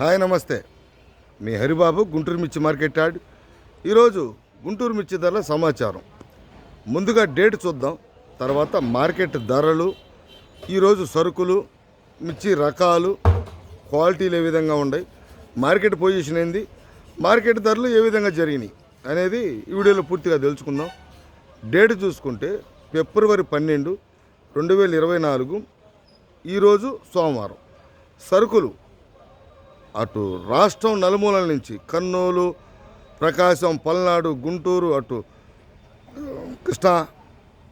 Hi నమస్తే. మీ హరిబాబు గుంటూరు మిర్చి market add. ఈరోజు గుంటూరు మిర్చి ధరల సమాచారం. ముందుగా డేట్ చూద్దాం తర్వాత మార్కెట్ ధరలు ఈరోజు సరుకులు మిర్చి రకాలు క్వాలిటీలు ఏ విధంగా ఉన్నాయి మార్కెట్ పొజిషన్ ఏంది మార్కెట్ ధరలు ఏ విధంగా జరిగినాయి అనేది ఈ వీడియోలో పూర్తిగా తెలుసుకుందాం. డేట్ చూసుకుంటే ఫిబ్రవరి పన్నెండు రెండు వేల ఇరవై నాలుగు ఈరోజు సోమవారం. సరుకులు అటు రాష్ట్రం నలుమూలల నుంచి కర్నూలు ప్రకాశం పల్నాడు గుంటూరు అటు కృష్ణా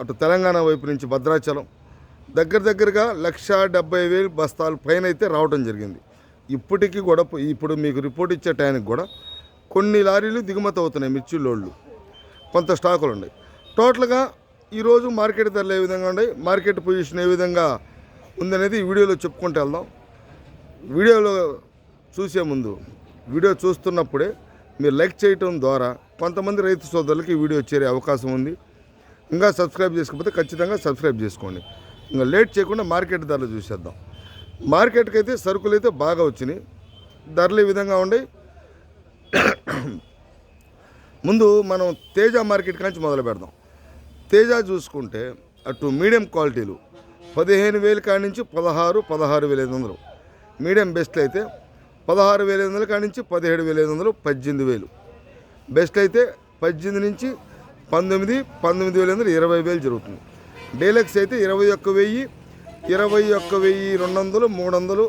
అటు తెలంగాణ వైపు నుంచి భద్రాచలం. దగ్గర దగ్గరగా లక్ష డెబ్బై వేలు బస్తాలు పైన అయితే రావడం జరిగింది. ఇప్పటికీ కూడా ఇప్పుడు మీకు రిపోర్ట్ ఇచ్చే టైంకి కూడా కొన్ని లారీలు దిగుమతి అవుతున్నాయి మిర్చి లోడ్లు. కొంత స్టాకులు ఉన్నాయి. టోటల్గా ఈరోజు మార్కెట్ ధరలు ఏ విధంగా ఉన్నాయి మార్కెట్ పొజిషన్ ఏ విధంగా ఉందనేది ఈ వీడియోలో చెప్పుకుంటూ వెళ్దాం. వీడియోలో చూసే ముందు వీడియో చూస్తున్నప్పుడే మీరు లైక్ చేయటం ద్వారా కొంతమంది రైతు సోదరులకి వీడియో చేరే అవకాశం ఉంది. ఇంకా సబ్స్క్రైబ్ చేసుకోకపోతే ఖచ్చితంగా సబ్స్క్రైబ్ చేసుకోండి. ఇంకా లేట్ చేయకుండా మార్కెట్ ధరలు చూసేద్దాం. మార్కెట్కి అయితే సరుకులు అయితే బాగా వచ్చినాయి. ధరలు ఈ విధంగా ఉండే. ముందు మనం తేజ మార్కెట్ కాంచి మొదలు పెడదాం. తేజ చూసుకుంటే అటు మీడియం క్వాలిటీలు పదిహేను వేలు కాడి నుంచి పదహారు పదహారు వేల ఐదు వందలు. మీడియం బెస్ట్ అయితే పదహారు వేల ఐదు వందల కాడి నుంచి పదిహేడు వేల ఐదు వందలు పద్దెనిమిది వేలు. బెస్ట్ అయితే పద్దెనిమిది నుంచి పంతొమ్మిది పంతొమ్మిది వేల వందలు ఇరవై వేలు జరుగుతుంది. డీలక్స్ అయితే ఇరవై ఒక్క వెయ్యి ఇరవై ఒక్క వెయ్యి రెండు వందలు మూడు వందలు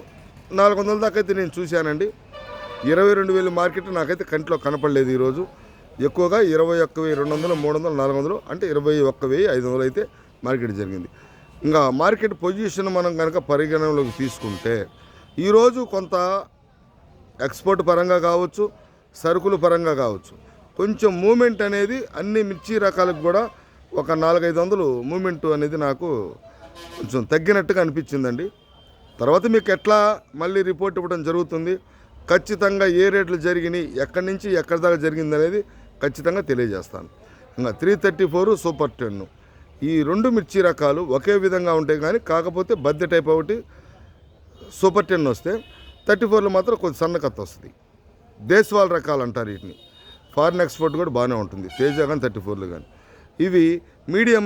నాలుగు వందల దాకా అయితే నేను చూశానండి. ఇరవై రెండు వేలు మార్కెట్ నాకైతే కంటిలో కనపడలేదు ఈరోజు. ఎక్కువగా ఇరవై ఒక్క వెయ్యి రెండు వందలు మూడు వందలు నాలుగు వందలు అంటే ఇరవై ఒక్క వెయ్యి ఐదు వందలు అయితే మార్కెట్ జరిగింది. ఇంకా మార్కెట్ పొజిషన్ మనం కనుక పరిగణనలోకి తీసుకుంటే ఈరోజు కొంత ఎక్స్పోర్ట్ పరంగా కావచ్చు సరుకుల పరంగా కావచ్చు. కొంచెం మూమెంట్ అనేది అన్ని మిర్చి రకాలకు కూడా ఒక నాలుగైదు వందలు మూమెంట్ అనేది నాకు కొంచెం తగ్గినట్టుగా అనిపించిందండి. తర్వాత మీకు ఎట్లా మళ్ళీ రిపోర్ట్ ఇవ్వడం జరుగుతుంది ఖచ్చితంగా ఏ రేట్లు జరిగినాయి ఎక్కడి నుంచి ఎక్కడి దాకా జరిగింది అనేది ఖచ్చితంగా తెలియజేస్తాను. ఇంకా three thirty four super ten. ఈ రెండు మిర్చి రకాలు ఒకే విధంగా ఉంటాయి కానీ కాకపోతే బద్దె టైప్ ఒకటి సూపర్ టెన్ వస్తే థర్టీ ఫోర్లో మాత్రం కొంచెం సన్నకత్త వస్తుంది. దేశవాళ రకాలు అంటారు వీటిని. ఫారిన్ ఎక్స్పోర్ట్ కూడా బాగానే ఉంటుంది. తేజ కానీ థర్టీ ఫోర్లు కానీ ఇవి మీడియం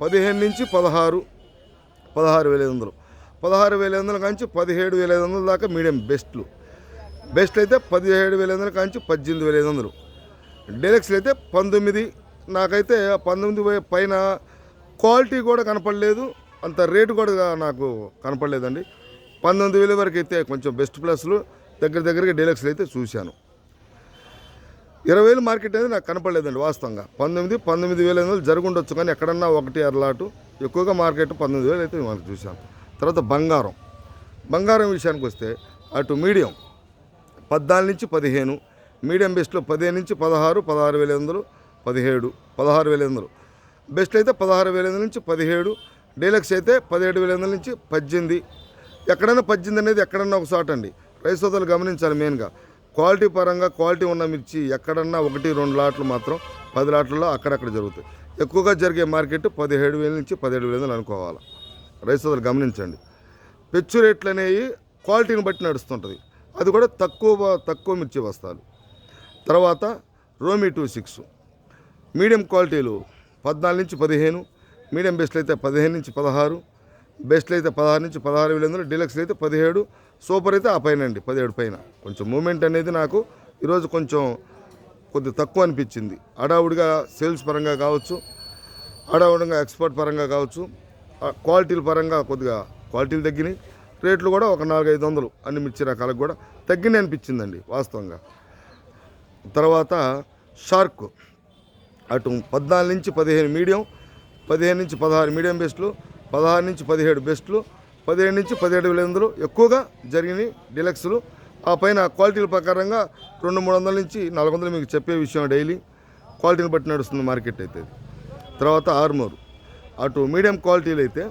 పదిహేను నుంచి పదహారు పదహారు వేల ఐదు వందలు. పదహారు వేల ఐదు వందల కాంచి పదిహేడు వేల ఐదు వందల దాకా మీడియం బెస్ట్లు. బెస్ట్ అయితే పదిహేడు వేల ఐదు వందల కాంచి పద్దెనిమిది వేల ఐదు వందలు. డెలక్స్లు అయితే పంతొమ్మిది నాకైతే పంతొమ్మిది పైన క్వాలిటీ కూడా కనపడలేదు. అంత రేటు కూడా నాకు కనపడలేదండి. పంతొమ్మిది వేల వరకు అయితే కొంచెం బెస్ట్ ప్లస్లు దగ్గర దగ్గరగా డీలక్స్లు అయితే చూశాను. ఇరవై వేలు మార్కెట్ అనేది నాకు కనపడలేదండి వాస్తవంగా. పంతొమ్మిది పంతొమ్మిది వేల ఐదు వందలు జరుగుండొచ్చు కానీ ఎక్కడన్నా ఒకటి అరలాటు ఎక్కువగా మార్కెట్ పంతొమ్మిది వేలు అయితే మనకు చూశాను. తర్వాత బంగారం. బంగారం విషయానికి వస్తే అటు మీడియం పద్నాలుగు నుంచి పదిహేను మీడియం బెస్ట్లో పదిహేను నుంచి పదహారు పదహారు వేల వందలు పదిహేడు పదహారు వేల వందలు. బెస్ట్ అయితే పదహారు వేల వందల నుంచి పదిహేడు డీలక్స్ అయితే పదిహేడు వేల వందల నుంచి పద్దెనిమిది ఎక్కడైనా పద్దెనిమిది అనేది ఎక్కడన్నా ఒక చోట అండి. రైస్ సోదరులు గమనించాలి మెయిన్గా క్వాలిటీ పరంగా క్వాలిటీ ఉన్న మిర్చి ఎక్కడన్నా ఒకటి రెండు లాట్లు మాత్రం పది లాట్లలో అక్కడక్కడ జరుగుతాయి. ఎక్కువగా జరిగే మార్కెట్ పదిహేడు వేల నుంచి పదిహేడు వేల అనుకోవాలి. రైస్ సోదరులు గమనించండి. పెచ్చు రేట్లు అనేవి క్వాలిటీని బట్టి నడుస్తుంటుంది. అది కూడా తక్కువ తక్కువ మిర్చి వస్తాలు తర్వాత రోమి టూ సిక్స్ మీడియం క్వాలిటీలు పద్నాలుగు నుంచి పదిహేను మీడియం బెస్ట్లు అయితే పదిహేను నుంచి పదహారు బెస్ట్లు అయితే పదహారు నుంచి పదహారు వేల వందలు డీలక్స్ అయితే పదిహేడు సూపర్ అయితే ఆ పైన అండి పదిహేడు పైన. కొంచెం మూమెంట్ అనేది నాకు ఈరోజు కొంచెం కొద్ది తక్కువ అనిపించింది. అడావుడిగా సేల్స్ పరంగా కావచ్చు అడావుడిగా ఎక్స్పోర్ట్ పరంగా కావచ్చు క్వాలిటీల పరంగా కొద్దిగా క్వాలిటీలు తగ్గినాయి. రేట్లు కూడా ఒక నాలుగైదు వందలు అన్ని మిర్చి రకాలకు కూడా తగ్గినాయి అనిపించిందండి వాస్తవంగా. తర్వాత షార్క్ అటు పద్నాలుగు నుంచి పదిహేను మీడియం పదిహేను నుంచి పదహారు మీడియం బెస్ట్లు పదహారు నుంచి పదిహేడు బెస్ట్లు పదిహేడు నుంచి పదిహేడు వేల వందలు ఎక్కువగా జరిగినాయి డీలక్స్లు. ఆ పైన క్వాలిటీల ప్రకారంగా రెండు మూడు వందల నుంచి నాలుగు వందలు మీకు చెప్పే విషయం డైలీ. క్వాలిటీని బట్టి నడుస్తుంది మార్కెట్ అయితే. తర్వాత ఆర్మూరు. అటు మీడియం క్వాలిటీలు అయితే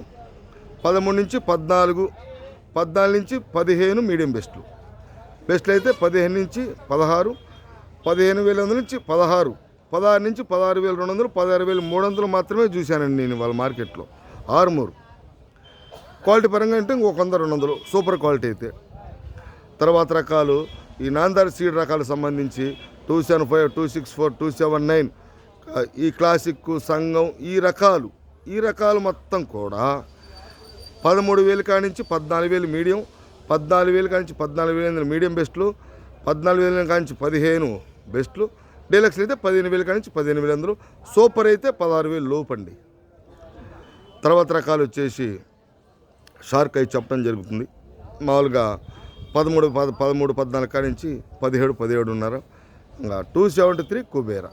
పదమూడు నుంచి పద్నాలుగు పద్నాలుగు నుంచి పదిహేను మీడియం బెస్ట్లు. బెస్ట్లు అయితే పదిహేను నుంచి పదహారు పదిహేను వేల వందల నుంచి పదహారు పదహారు నుంచి పదహారు వేల రెండు వందలు పదహారు వేల మూడు వందలు మాత్రమే చూశానండి నేను వాళ్ళ మార్కెట్లో. ఆరుమూరు. క్వాలిటీ పరంగా అంటే ఇంకొక వంద రెండు వందలు. సూపర్ క్వాలిటీ అయితే. తర్వాత రకాలు ఈ నాందారి సీడ్ రకాలకు సంబంధించి two seven five two six four two seven nine ఈ క్లాసిక్ సంఘం ఈ రకాలు ఈ రకాలు మొత్తం కూడా పదమూడు వేలు కానించి నుంచి పద్నాలుగు వేలు మీడియం పద్నాలుగు వేలు కానించి పద్నాలుగు వేలు మీడియం బెస్ట్లు పద్నాలుగు వేల కానించి నుంచి పదిహేను బెస్ట్లు డీలక్స్ అయితే పదిహేను వేలు కానించి పదిహేను వేలు అందరూ సూపర్ అయితే పదహారు వేలు లోపండి. తర్వాత రకాలు వచ్చేసి షార్క్ అయి చెప్పడం జరుగుతుంది. మామూలుగా పదమూడు పద పదమూడు పద్నాలుగు కాడి నుంచి పదిహేడు పదిహేడున్నర ఇంకా టూ సెవెంటీ త్రీ కుబేరా.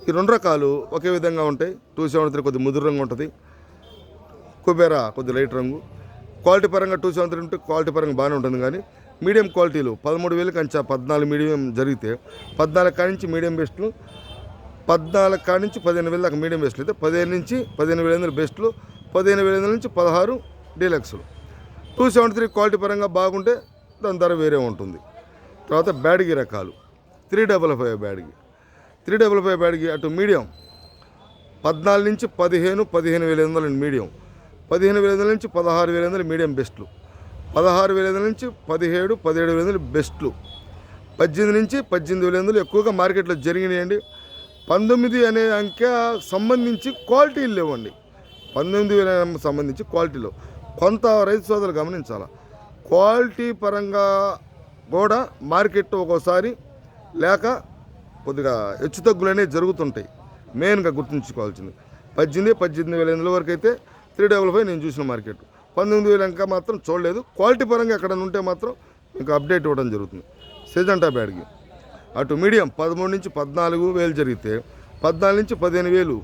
ఈ రెండు రకాలు ఒకే విధంగా ఉంటాయి. టూ సెవెంటీ త్రీ కొద్ది ముదురు రంగు ఉంటుంది. కుబేరా కొద్ది లైట్ రంగు. క్వాలిటీ పరంగా టూ సెవెన్ త్రీ ఉంటే క్వాలిటీ పరంగా బాగానే ఉంటుంది కానీ మీడియం క్వాలిటీలు పదమూడు వేలు కంచా పద్నాలుగు మీడియం జరిగితే పద్నాలుగు కాడి నుంచి మీడియం బెస్ట్లు పద్నాలుగు కాడి నుంచి పదిహేను వేలు దాకా మీడియం బెస్ట్లు. అయితే పదిహేను నుంచి పదిహేను వేల ఎనిమిది బెస్ట్లు పదిహేను వేల ఎనిమిది నుంచి పదహారు డీలక్స్లు. టూ సెవెంటీ త్రీ క్వాలిటీ పరంగా బాగుంటే దాని ధర వేరే ఉంటుంది. తర్వాత బ్యాడ్గి రకాలు. Three double five Byadgi. Three double five Byadgi అటు మీడియం. పద్నాలుగు నుంచి పదిహేను పదిహేను వేల ఎనిమిది వందలు మీడియం. పదిహేను వేల ఎనిమిది నుంచి పదహారు వేల ఎనిమిది మీడియం బెస్ట్లు. పదహారు వేల ఎనిమిది నుంచి పదిహేడు పదిహేడు వేల ఎనిమిది బెస్ట్లు. పద్దెనిమిది నుంచి పద్దెనిమిది వేల ఎనిమిది ఎక్కువగా మార్కెట్లో జరిగినాయండి. పంతొమ్మిది అనే అంకె సంబంధించి క్వాలిటీలు లేవండి. పంతొమ్మిది వేల సంబంధించి క్వాలిటీలో. కొంత రైతు సోదరులు గమనించాలి? క్వాలిటీ పరంగా కూడా మార్కెట్ ఒక్కోసారి లేక కొద్దిగా హెచ్చు తగ్గులు అనేవి జరుగుతుంటాయి. మెయిన్గా గుర్తుంచుకోవాల్సింది. పద్దెనిమిది పద్దెనిమిది వేల ఎనిమిది వరకు అయితే త్రీ డబుల్ ఫైవ్ నేను చూసిన మార్కెట్. పంతొమ్మిది వేలు ఇంకా మాత్రం చూడలేదు. క్వాలిటీ పరంగా ఎక్కడ ఉంటే మాత్రం ఇంకా అప్డేట్ ఇవ్వడం జరుగుతుంది. సెజంటా బ్యాడ్కి అటు మీడియం పదమూడు నుంచి పద్నాలుగు వేలు జరిగితే పద్నాలుగు నుంచి పదిహేను వేలు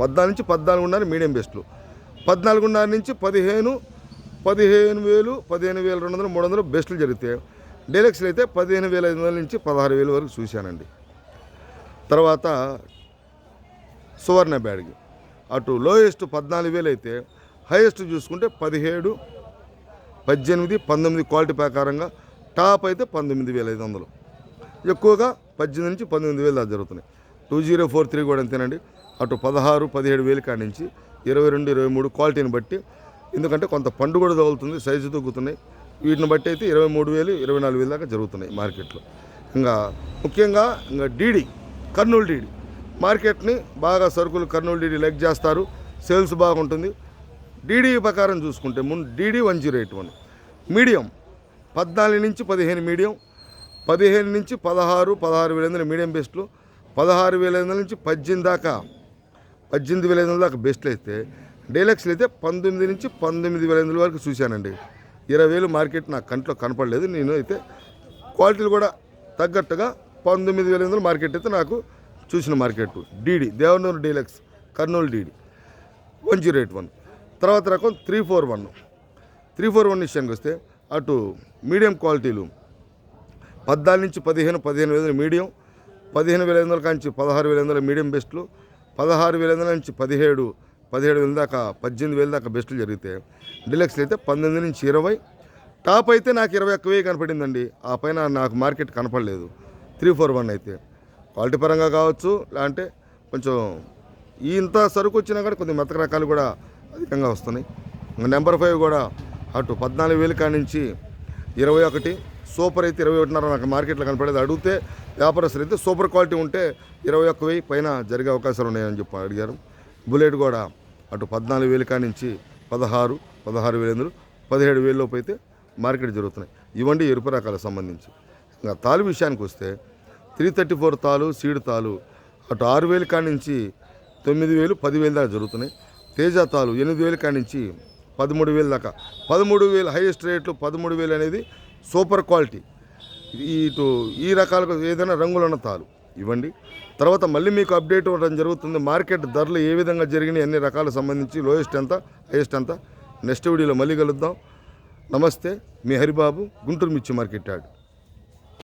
పద్నాలుగు నుంచి పద్నాలుగున్నర మీడియం బెస్ట్లు. పద్నాలుగున్నర నుంచి పదిహేను పదిహేను వేలు పదిహేను వేల రెండు వందలు మూడు వందలు బెస్ట్లు జరిగితే డీలక్స్లు అయితే పదిహేను వేల ఐదు వందల నుంచి పదహారు వేల వరకు చూశానండి. తర్వాత సువర్ణ బ్యాడ్కి. అటు లోయెస్ట్ పద్నాలుగు వేలు అయితే హైయెస్ట్ చూసుకుంటే పదిహేడు పద్దెనిమిది పంతొమ్మిది క్వాలిటీ ప్రకారంగా టాప్ అయితే పంతొమ్మిది వేల ఐదు వందలు. ఎక్కువగా పద్దెనిమిది నుంచి పంతొమ్మిది వేలు దాకా జరుగుతున్నాయి. టూ జీరో ఫోర్ త్రీ కూడా అంతేనండి. అటు పదహారు పదిహేడు వేలు కాడి నుంచి ఇరవై రెండు ఇరవై మూడు క్వాలిటీని బట్టి ఎందుకంటే కొంత పండు కూడా తగులుతుంది సైజు తగ్గుతున్నాయి. వీటిని బట్టి అయితే ఇరవై మూడు వేలు ఇరవై నాలుగు వేలు దాకా జరుగుతున్నాయి మార్కెట్లో. ఇంకా ముఖ్యంగా ఇంకా డీడీ కర్నూలు డీడీ. మార్కెట్ని బాగా సరుకులు కర్నూలు డీడీ లెగ్ చేస్తారు సేల్స్ బాగుంటుంది. డీడీ ప్రకారం చూసుకుంటే ముందు DD one zero eight one. Medium పద్నాలుగు నుంచి పదిహేను మీడియం పదిహేను నుంచి పదహారు పదహారు వేల మీడియం బెస్ట్లు పదహారు వేల నుంచి పద్దెనిమిది దాకా పద్దెనిమిది వేల ఎనిమిది దాకా బెస్ట్లు అయితే డీలక్స్లు అయితే పంతొమ్మిది నుంచి పంతొమ్మిది వేల వందల వరకు చూశానండి. ఇరవై వేలు మార్కెట్ నాకు కంట్లో కనపడలేదు నేను అయితే క్వాలిటీలు కూడా తగ్గట్టుగా పంతొమ్మిది వేల వందల మార్కెట్ అయితే నాకు చూసిన market. DD Devanur deluxe Kurnool DD one zero eight one. తర్వాత రకం three four one. Three four one విషయానికి వస్తే అటు మీడియం క్వాలిటీలు. పద్నాలుగు నుంచి పదిహేను పదిహేను వేల మీడియం పదిహేను వేల ఐదు వందల కాంచి పదహారు వేల ఐదు వందల మీడియం బెస్ట్లు పదహారు వేల నుంచి పదిహేడు పదిహేడు వేల దాకా పద్దెనిమిది వేల దాకా బెస్ట్లు జరిగితే డిలక్స్లు అయితే పంతొమ్మిది నుంచి ఇరవై. టాప్ అయితే నాకు ఇరవై ఒక్క వెయ్యి కనపడిందండి. ఆ పైన నాకు మార్కెట్ కనపడలేదు. త్రీ ఫోర్ వన్ అయితే. క్వాలిటీ పరంగా కావచ్చు లేదంటే కొంచెం ఈ ఇంత సరుకు వచ్చినా కూడా కొన్ని మెతక రకాలు కూడా అధికంగా వస్తున్నాయి. నెంబర్ ఫైవ్ కూడా అటు పద్నాలుగు వేలు కాడి నుంచి ఇరవై ఒకటి సూపర్ అయితే ఇరవై ఒకటిన్నర నాకు మార్కెట్లో కనపడేది. అడిగితే వ్యాపారస్తులు అయితే సూపర్ క్వాలిటీ ఉంటే ఇరవై ఒక్క వెయ్యి పైన జరిగే అవకాశాలు ఉన్నాయని చెప్పి అడిగారు. బుల్లెట్ కూడా అటు పద్నాలుగు వేలు కాడి నుంచి పదహారు పదహారు వేలు ఎందుకు? పదిహేడు వేలలోపు అయితే మార్కెట్ జరుగుతున్నాయి. ఇవ్వండి ఎరుపు రకాలకు సంబంధించి. ఇంకా తాలు విషయానికి వస్తే త్రీ థర్టీ ఫోర్ తాలు సీడ్ తాలు అటు ఆరు వేలు కాడి నుంచి తొమ్మిది వేలు పదివేలు దాకా జరుగుతున్నాయి. తేజ తాలు ఎనిమిది వేలు కాడి నుంచి పదమూడు వేలు దాకా. పదమూడు వేలు హైయెస్ట్ రేట్లు పదమూడు వేలు అనేది సూపర్ క్వాలిటీ. ఇటు ఈ రకాలకు ఏదైనా రంగులు ఉన్న తాలు. ఇవ్వండి. తర్వాత మళ్ళీ మీకు అప్డేట్ ఇవ్వడం జరుగుతుంది. మార్కెట్ ధరలు ఏ విధంగా జరిగినాయి అన్ని రకాలకు సంబంధించి లోయెస్ట్ ఎంత హైయెస్ట్ ఎంత. నెక్స్ట్ వీడియోలో మళ్ళీ కలుద్దాం. నమస్తే. మీ హరిబాబు గుంటూరు మిర్చి మార్కెట్ యార్డ్